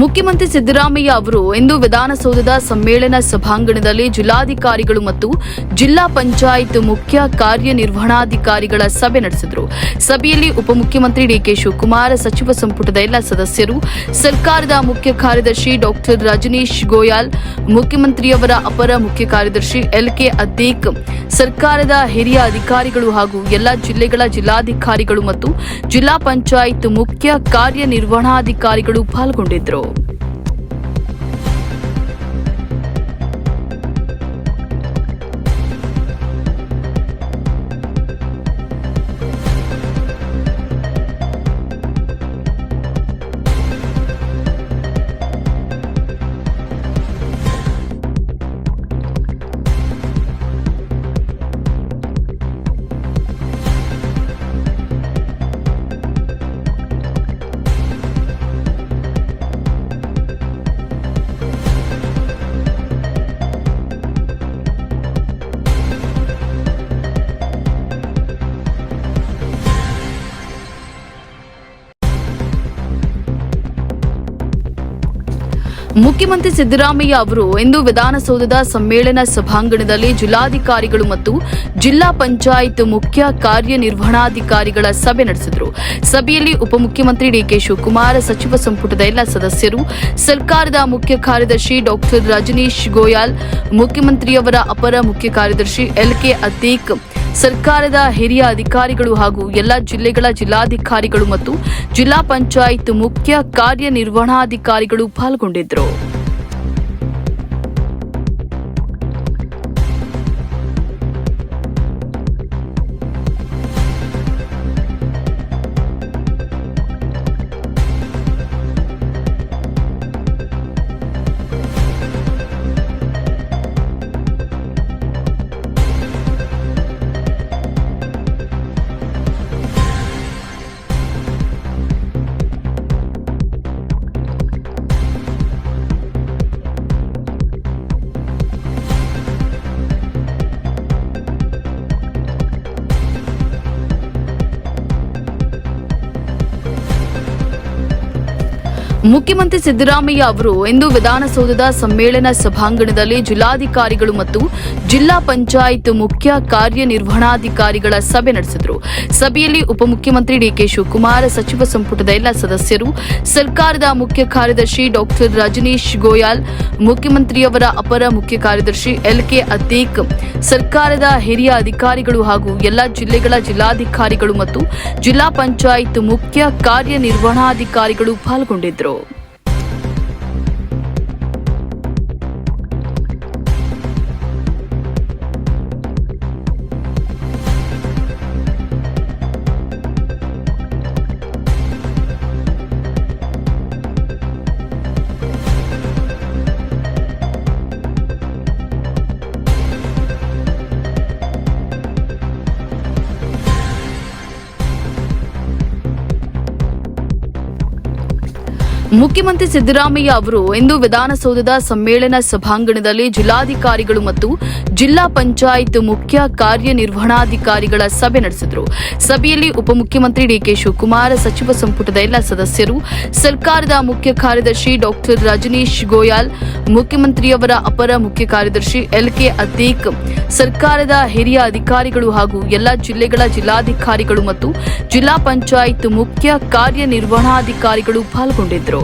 ಮುಖ್ಯಮಂತ್ರಿ ಸಿದ್ದರಾಮಯ್ಯ ಅವರು ಇಂದು ವಿಧಾನಸೌಧದ ಸಮ್ಮೇಳನ ಸಭಾಂಗಣದಲ್ಲಿ ಜಿಲ್ಲಾಧಿಕಾರಿಗಳು ಮತ್ತು ಜಿಲ್ಲಾ ಪಂಚಾಯತ್ ಮುಖ್ಯ ಕಾರ್ಯನಿರ್ವಹಣಾಧಿಕಾರಿಗಳ ಸಭೆ ನಡೆಸಿದರು. ಸಭೆಯಲ್ಲಿ ಉಪಮುಖ್ಯಮಂತ್ರಿ ಡಿಕೆ ಶಿವಕುಮಾರ್, ಸಚಿವ ಸಂಪುಟದ ಎಲ್ಲ ಸದಸ್ಯರು, ಸರ್ಕಾರದ ಮುಖ್ಯ ಕಾರ್ಯದರ್ಶಿ ಡಾಕ್ಟರ್ ರಜನೀಶ್ ಗೋಯಾಲ್, ಮುಖ್ಯಮಂತ್ರಿಯವರ ಅಪರ ಮುಖ್ಯ ಕಾರ್ಯದರ್ಶಿ ಎಲ್ ಕೆ ಅದ್ದೀಕ್, ಸರ್ಕಾರದ ಹಿರಿಯ ಅಧಿಕಾರಿಗಳು ಹಾಗೂ ಎಲ್ಲ ಜಿಲ್ಲೆಗಳ ಜಿಲ್ಲಾಧಿಕಾರಿಗಳು ಮತ್ತು ಜಿಲ್ಲಾ ಪಂಚಾಯತ್ ಮುಖ್ಯ ಕಾರ್ಯನಿರ್ವಹಣಾಧಿಕಾರಿಗಳು ಪಾಲ್ಗೊಂಡಿದ್ದರು. Talk. ಮುಖ್ಯಮಂತ್ರಿ ಸಿದ್ದರಾಮಯ್ಯ ಅವರು ಇಂದು ವಿಧಾನಸೌಧದ ಸಮ್ಮೇಳನ ಸಭಾಂಗಣದಲ್ಲಿ ಜಿಲ್ಲಾಧಿಕಾರಿಗಳು ಮತ್ತು ಜಿಲ್ಲಾ ಪಂಚಾಯತ್ ಮುಖ್ಯ ಕಾರ್ಯನಿರ್ವಹಣಾಧಿಕಾರಿಗಳ ಸಭೆ ನಡೆಸಿದರು. ಸಭೆಯಲ್ಲಿ ಉಪಮುಖ್ಯಮಂತ್ರಿ ಡಿಕೆ ಶಿವಕುಮಾರ್, ಸಚಿವ ಸಂಪುಟದ ಎಲ್ಲ ಸದಸ್ಯರು, ಸರ್ಕಾರದ ಮುಖ್ಯ ಕಾರ್ಯದರ್ಶಿ ಡಾಕ್ಟರ್ ರಜನೀಶ್ ಗೋಯಾಲ್, ಮುಖ್ಯಮಂತ್ರಿಯವರ ಅಪರ ಮುಖ್ಯ ಕಾರ್ಯದರ್ಶಿ ಎಲ್ ಕೆ ಅತೀಕ್ ಸರ್ಕಾರದ ಹಿರಿಯ ಅಧಿಕಾರಿಗಳು ಹಾಗೂ ಎಲ್ಲ ಜಿಲ್ಲೆಗಳ ಜಿಲ್ಲಾಧಿಕಾರಿಗಳು ಮತ್ತು ಜಿಲ್ಲಾ ಪಂಚಾಯತ್ ಮುಖ್ಯ ಕಾರ್ಯನಿರ್ವಹಣಾಧಿಕಾರಿಗಳು ಪಾಲ್ಗೊಂಡಿದ್ದರು. ಮುಖ್ಯಮಂತ್ರಿ ಸಿದ್ದರಾಮಯ್ಯ ಅವರು ಇಂದು ವಿಧಾನಸೌಧದ ಸಮ್ಮೇಳನ ಸಭಾಂಗಣದಲ್ಲಿ ಜಿಲ್ಲಾಧಿಕಾರಿಗಳು ಮತ್ತು ಜಿಲ್ಲಾ ಪಂಚಾಯತ್ ಮುಖ್ಯ ಕಾರ್ಯನಿರ್ವಹಣಾಧಿಕಾರಿಗಳ ಸಭೆ ನಡೆಸಿದರು. ಸಭೆಯಲ್ಲಿ ಉಪಮುಖ್ಯಮಂತ್ರಿ ಡಿಕೆ ಶಿವಕುಮಾರ್, ಸಚಿವ ಸಂಪುಟದ ಎಲ್ಲ ಸದಸ್ಯರು, ಸರ್ಕಾರದ ಮುಖ್ಯ ಕಾರ್ಯದರ್ಶಿ ಡಾಕ್ಟರ್ ರಜನೀಶ್ ಗೋಯಾಲ್, ಮುಖ್ಯಮಂತ್ರಿಯವರ ಅಪರ ಮುಖ್ಯ ಕಾರ್ಯದರ್ಶಿ ಎಲ್ ಕೆ ಅತೀಕ್, ಸರ್ಕಾರದ ಹಿರಿಯ ಅಧಿಕಾರಿಗಳು ಹಾಗೂ ಎಲ್ಲ ಜಿಲ್ಲೆಗಳ ಜಿಲ್ಲಾಧಿಕಾರಿಗಳು ಮತ್ತು ಜಿಲ್ಲಾ ಪಂಚಾಯತ್ ಮುಖ್ಯ ಕಾರ್ಯನಿರ್ವಹಣಾಧಿಕಾರಿಗಳು ಪಾಲ್ಗೊಂಡಿದ್ದರು. ಮುಖ್ಯಮಂತ್ರಿ ಸಿದ್ದರಾಮಯ್ಯ ಅವರು ಇಂದು ವಿಧಾನಸೌಧದ ಸಮ್ಮೇಳನ ಸಭಾಂಗಣದಲ್ಲಿ ಜಿಲ್ಲಾಧಿಕಾರಿಗಳು ಮತ್ತು ಜಿಲ್ಲಾ ಪಂಚಾಯತ್ ಮುಖ್ಯ ಕಾರ್ಯನಿರ್ವಹಣಾಧಿಕಾರಿಗಳ ಸಭೆ ನಡೆಸಿದರು. ಸಭೆಯಲ್ಲಿ ಉಪಮುಖ್ಯಮಂತ್ರಿ ಡಿಕೆ ಶಿವಕುಮಾರ್, ಸಚಿವ ಸಂಪುಟದ ಎಲ್ಲ ಸದಸ್ಯರು, ಸರ್ಕಾರದ ಮುಖ್ಯ ಕಾರ್ಯದರ್ಶಿ ಡಾಕ್ಟರ್ ರಜನೀಶ್ ಗೋಯಾಲ್, ಮುಖ್ಯಮಂತ್ರಿಯವರ ಅಪರ ಮುಖ್ಯ ಕಾರ್ಯದರ್ಶಿ ಎಲ್ ಕೆ ಅತೀಕ್, ಸರ್ಕಾರದ ಹಿರಿಯ ಅಧಿಕಾರಿಗಳು ಹಾಗೂ ಎಲ್ಲ ಜಿಲ್ಲೆಗಳ ಜಿಲ್ಲಾಧಿಕಾರಿಗಳು ಮತ್ತು ಜಿಲ್ಲಾ ಪಂಚಾಯತ್ ಮುಖ್ಯ ಕಾರ್ಯನಿರ್ವಹಣಾಧಿಕಾರಿಗಳು ಪಾಲ್ಗೊಂಡಿದ್ದರು.